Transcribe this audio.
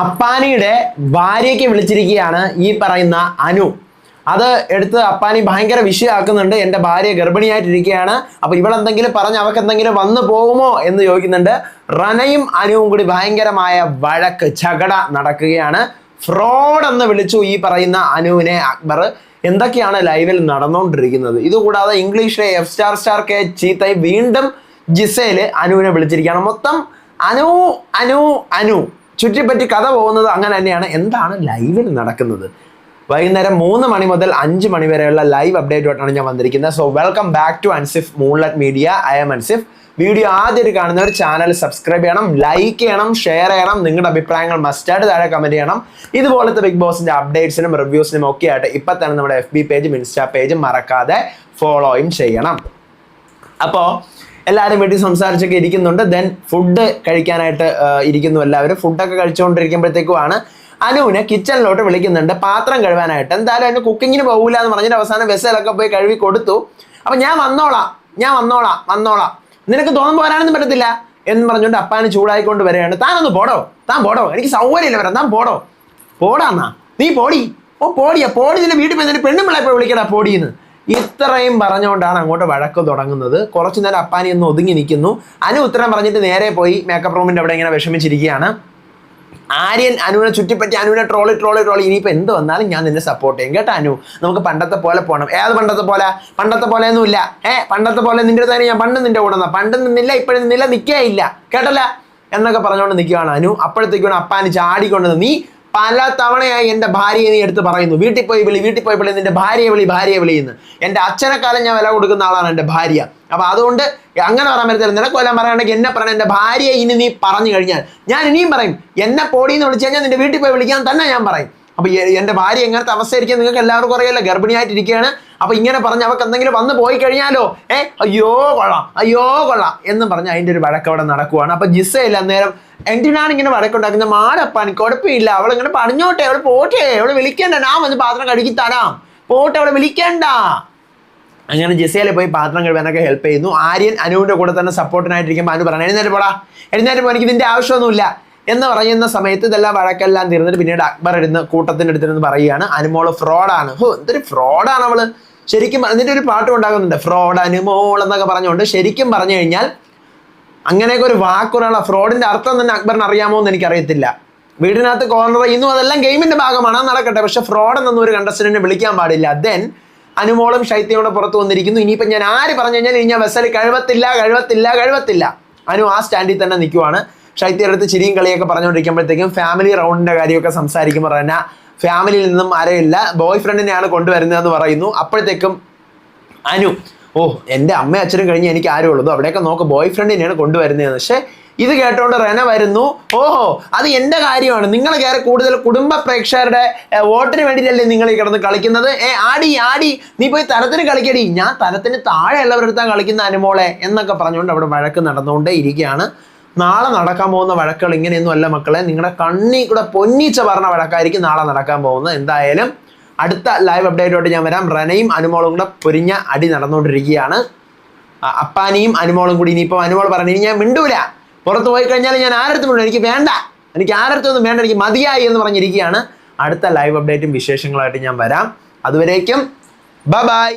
അപ്പാനിയുടെ ഭാര്യയ്ക്ക് വിളിച്ചിരിക്കുകയാണ് ഈ പറയുന്ന അനു. അത് എടുത്ത് അപ്പാനി ഭയങ്കര വിഷയമാക്കുന്നുണ്ട്. എന്റെ ഭാര്യ ഗർഭിണിയായിട്ടിരിക്കുകയാണ്. അപ്പൊ ഇവളെന്തെങ്കിലും പറഞ്ഞ് അവൾക്ക് എന്തെങ്കിലും വന്നു പോകുമോ എന്ന് ചോദിക്കുന്നുണ്ട്. റനയും അനുവും കൂടി ഭയങ്കരമായ വഴക്ക് ചകട നടക്കുകയാണ്. ഫ്രോഡ് എന്ന് വിളിച്ചു ഈ പറയുന്ന അനുവിനെ അക്ബർ. എന്തൊക്കെയാണ് ലൈവിൽ നടന്നുകൊണ്ടിരിക്കുന്നത്? ഇതുകൂടാതെ ഇംഗ്ലീഷിലെ എഫ് സ്റ്റാർ സ്റ്റാർ കെ ചീത്തയും വീണ്ടും ജിസയിൽ അനുവിനെ വിളിച്ചിരിക്കുകയാണ്. മൊത്തം അനു അനു അനു. ചുറ്റിപ്പറ്റി കഥ പോകുന്നത് അങ്ങനെ തന്നെയാണ്. എന്താണ് ലൈവിൽ നടക്കുന്നത്? വൈകുന്നേരം മൂന്ന് മണി മുതൽ അഞ്ച് മണി വരെയുള്ള ലൈവ് അപ്ഡേറ്റുമായിട്ടാണ് ഞാൻ വന്നിരിക്കുന്നത്. So welcome back to Ansif moonlight media I'm Ansif video ആദ്യമായിട്ട് കാണുന്നവർ ചാനൽ സബ്സ്ക്രൈബ് ചെയ്യണം ലൈക്ക് ചെയ്യണം ഷെയർ ചെയ്യണം. നിങ്ങളുടെ അഭിപ്രായങ്ങൾ മസ്റ്റായിട്ട് താഴെ കമന്റ് ചെയ്യണം. ഇതുപോലത്തെ ബിഗ് ബോസിന്റെ അപ്ഡേറ്റ്സിനും റിവ്യൂസിനും ഒക്കെ ആയിട്ട് ഇപ്പം തന്നെ നമ്മുടെ എഫ് ബി പേജും ഇൻസ്റ്റാ പേജും മറക്കാതെ ഫോളോയും ചെയ്യണം. അപ്പോൾ എല്ലാവരും വീട്ടിൽ സംസാരിച്ചൊക്കെ ഇരിക്കുന്നുണ്ട്. ദെൻ ഫുഡ് കഴിക്കാനായിട്ട് ഇരിക്കുന്നു എല്ലാവരും. ഫുഡൊക്കെ കഴിച്ചുകൊണ്ടിരിക്കുമ്പോഴത്തേക്കുമാണ് അനുവിനെ കിച്ചണിലോട്ട് വിളിക്കുന്നുണ്ട്. പാത്രം കഴുകാനായിട്ട്. എന്തായാലും അതിന് കുക്കിങ്ങിന് പോകില്ല എന്ന് പറഞ്ഞിട്ട് അവസാനം വെസലൊക്കെ പോയി കഴുകി കൊടുത്തു. അപ്പം ഞാൻ വന്നോളാം. ഞാൻ വന്നോളാം. വന്നോളാം. നിനക്ക് തോന്നുമ്പോൾ പോരാനൊന്നും പറ്റത്തില്ല എന്ന് പറഞ്ഞുകൊണ്ട് അപ്പാന് ചൂടായിക്കൊണ്ട് വരികയാണ്. താനൊന്ന് പോടോ. താൻ പോടോ. എനിക്ക് സൗകര്യമില്ല വരാം താൻ പോടോ. പോടാന്നാ നീ പോടി. ഓ പോടിയാ. പോടി. നിന്റെ വീട്ടിൽ പോയി നിന്റെ പെണ്ണുമ്പിളെ പോയി വിളിക്കടാ. പോടിയെന്ന്. ഇത്രയും പറഞ്ഞുകൊണ്ടാണ് അങ്ങോട്ട് വഴക്ക് തുടങ്ങുന്നത്. കുറച്ചു നേരം അപ്പാനി ഒന്ന് ഒതുങ്ങി നിൽക്കുന്നു. അനു ഉത്തരം പറഞ്ഞിട്ട് നേരെ പോയി മേക്കപ്പ് റൂമിന്റെ അവിടെ ഇങ്ങനെ വിഷമിച്ചിരിക്കുകയാണ്. ആര്യൻ അനുവിനെ ചുറ്റിപ്പറ്റി അനുവിനെ ട്രോളി ട്രോളി ട്രോളി ഇനിയിപ്പോൾ എന്ത് വന്നാലും ഞാൻ നിന്നെ സപ്പോർട്ട് ചെയ്യും. കേട്ടോ അനു? നമുക്ക് പണ്ടത്തെ പോലെ പോകണം ഏത് പണ്ടത്തെ പോലെ? പണ്ടത്തെ പോലെ ഒന്നുമില്ല ഏ പണ്ടത്തെ പോലെ നിന്റെ തന്നെ ഞാൻ പണ്ട് നിന്റെ കൂടെ പണ്ട് നിന്നില്ല ഇപ്പോഴും നിന്നില്ല നിൽക്കേ ഇല്ല. കേട്ടല്ല? എന്നൊക്കെ പറഞ്ഞുകൊണ്ട് നിൽക്കുകയാണ് അനു. അപ്പോഴത്തേക്കാണ് അപ്പാന് ചാടിക്കൊണ്ടത് നീ പല തവണയായി എന്റെ ഭാര്യയെ നീ എടുത്ത് പറയുന്നു. വീട്ടിൽ പോയി വിളി വീട്ടിൽ പോയി വിളി എന്റെ ഭാര്യയെ വിളി ഭാര്യയെ വിളിയെന്ന്. എന്റെ അച്ഛനെക്കാലം ഞാൻ വില കൊടുക്കുന്ന ആളാണ് എന്റെ ഭാര്യ. അപ്പോൾ അതുകൊണ്ട് അങ്ങനെ പറയാൻ പറ്റത്തില്ല. നിനക്ക് കൊല്ലം പറയുകയാണെങ്കിൽ എന്നെ പറയണം. എന്റെ ഭാര്യയെ ഇനി നീ പറഞ്ഞു കഴിഞ്ഞാൽ ഞാൻ ഇനിയും പറയും. എന്നെ പോടിയെന്ന് വിളിച്ചു കഴിഞ്ഞാൽ നിന്റെ വീട്ടിൽ പോയി വിളിക്കാൻ തന്നെ ഞാൻ പറയും. അപ്പൊ എന്റെ ഭാര്യ എങ്ങനത്തെ അവസ്ഥയായിരിക്കും നിങ്ങൾക്ക് എല്ലാവർക്കും അറിയാലോ ഗർഭിണിയായിട്ടിരിക്കുകയാണ്. അപ്പൊ ഇങ്ങനെ പറഞ്ഞ് അവർക്ക് എന്തെങ്കിലും വന്ന് പോയി കഴിഞ്ഞാലോ ഏ അയ്യോ കൊള്ളാം അയ്യോ കൊള്ളാം എന്ന് പറഞ്ഞ് അതിന്റെ ഒരു വഴക്ക് അവിടെ നടക്കുവാണ്. അപ്പൊ ജിസയില്ല അന്നേരം എന്തിനാണ് ഇങ്ങനെ വഴക്കുണ്ടാക്കുന്നത്? മാടപ്പാൻ കുഴപ്പമില്ല അവൾ ഇങ്ങനെ പറഞ്ഞോട്ടെ അവൾ പോട്ടെ അവൾ വിളിക്കണ്ട ഞാൻ വന്ന് പാത്രം കഴുകി തരാം. പോട്ടെ അവളെ വിളിക്കണ്ട. അങ്ങനെ ജെസിയയിലെ പോയി പാത്രം കഴുകാനൊക്കെ ഹെൽപ്പ് ചെയ്യുന്നു. ആര്യൻ അനുവിന്റെ കൂടെ തന്നെ സപ്പോർട്ടിനായിട്ടിരിക്കുമ്പോൾ അനു പറഞ്ഞു എഴുന്നേറ്റ് പോടാ എഴുന്നേറ്റ് പോ എനിക്ക് ഇതിന്റെ ആവശ്യമൊന്നുമില്ല. എന്ന് പറയുന്ന സമയത്ത് ഇതെല്ലാം വഴക്കെല്ലാം തീർന്നിട്ട് പിന്നീട് അക്ബർ ഇരുന്ന് കൂട്ടത്തിന്റെ അടുത്തിരുന്ന് പറയുകയാണ് അനുമോൾ ഫ്രോഡാണ്. ഹോ എന്തൊരു ഫ്രോഡാണ് അവൾ. ശരിക്കും അതിന്റെ ഒരു പാട്ട് ഉണ്ടാകുന്നുണ്ട് ഫ്രോഡ് അനുമോൾ എന്നൊക്കെ പറഞ്ഞുകൊണ്ട് ശരിക്കും പറഞ്ഞു കഴിഞ്ഞാൽ അങ്ങനെയൊക്കെ ഒരു വാക്കുള്ള ഫ്രോഡിന്റെ അർത്ഥം തന്നെ അക്ബറിന് അറിയാമോ എന്ന് എനിക്കറിയത്തില്ല. വീടിനകത്ത് കോർണർ ഇന്നും അതെല്ലാം ഗെയിമിന്റെ ഭാഗമാണ് നടക്കട്ടെ. പക്ഷെ ഫ്രോഡ് എന്നൊന്നും ഒരു കണ്ടസ്റ്റന്റിനെ വിളിക്കാൻ പാടില്ല. ദെൻ അനുമോളും ശൈത്യയോടെ പുറത്തു വന്നിരിക്കുന്നു. ഇനിയിപ്പോൾ ഞാൻ ആര് പറഞ്ഞു കഴിഞ്ഞാൽ ഇനി ഞാൻ വെസൽ കഴിവത്തില്ല കഴിവത്തില്ല കഴിവത്തില്ല. അനു ആ സ്റ്റാൻഡിൽ തന്നെ നിൽക്കുവാണ്. അടുത്ത് ചിരിയും കളിയൊക്കെ പറഞ്ഞുകൊണ്ടിരിക്കുമ്പോഴത്തേക്കും ഫാമിലി റൗണ്ടിന്റെ കാര്യമൊക്കെ സംസാരിക്കുമ്പോൾ തന്നെ ഫാമിലിയിൽ നിന്നും ആരെയില്ല ബോയ് ഫ്രണ്ടിനെയാണ് കൊണ്ടുവരുന്നതെന്ന് പറയുന്നു. അപ്പോഴത്തേക്കും അനു ഓ എന്റെ അമ്മ അച്ഛനും കഴിഞ്ഞ് എനിക്ക് ആരും ഉള്ളൂ അവിടെയൊക്കെ നോക്ക്. ബോയ് ഫ്രണ്ടിനെയാണ് കൊണ്ടുവരുന്നത് പക്ഷേ ഇത് കേട്ടോണ്ട് റെന വരുന്നു. ഓഹോ അത് എന്റെ കാര്യമാണ്. നിങ്ങൾ കയറി കൂടുതൽ കുടുംബ പ്രേക്ഷകരുടെ വോട്ടിന് വേണ്ടിയിട്ടല്ലേ നിങ്ങൾ ഈ കിടന്ന് കളിക്കുന്നത്? ഏ ആടി ആടി നീ പോയി തരത്തിന് കളിക്കടി. ഞാൻ തരത്തിന് താഴെ ഉള്ളവരെടുത്താൽ കളിക്കുന്ന അനുമോളെ എന്നൊക്കെ പറഞ്ഞുകൊണ്ട് അവിടെ വഴക്ക് നടന്നുകൊണ്ടേ ഇരിക്കുകയാണ് നാളെ നടക്കാൻ പോകുന്ന വഴക്കുകൾ ഇങ്ങനെയൊന്നും അല്ല മക്കളെ. നിങ്ങളുടെ കണ്ണി കൂടെ പൊന്നിച്ച പറഞ്ഞ വഴക്കായിരിക്കും നാളെ നടക്കാൻ പോകുന്നത്. എന്തായാലും അടുത്ത ലൈവ് അപ്ഡേറ്റോട്ട് ഞാൻ വരാം. റനയും അനുമോളും കൂടെ പൊരിഞ്ഞ അടി നടന്നുകൊണ്ടിരിക്കുകയാണ്. അപ്പാനിയും അനുമോളും കൂടി ഇനിയിപ്പോൾ അനുമോൾ പറഞ്ഞു ഇനി ഞാൻ മിണ്ടൂല. പുറത്ത് പോയി കഴിഞ്ഞാൽ ഞാൻ ആരടുത്തും മിണ്ടു എനിക്ക് വേണ്ട. എനിക്ക് ആരടുത്തൊന്നും വേണ്ട. എനിക്ക് മതിയായി എന്ന് പറഞ്ഞിരിക്കുകയാണ്. അടുത്ത ലൈവ് അപ്ഡേറ്റും വിശേഷങ്ങളായിട്ട് ഞാൻ വരാം. അതുവരേക്കും ബ ബൈ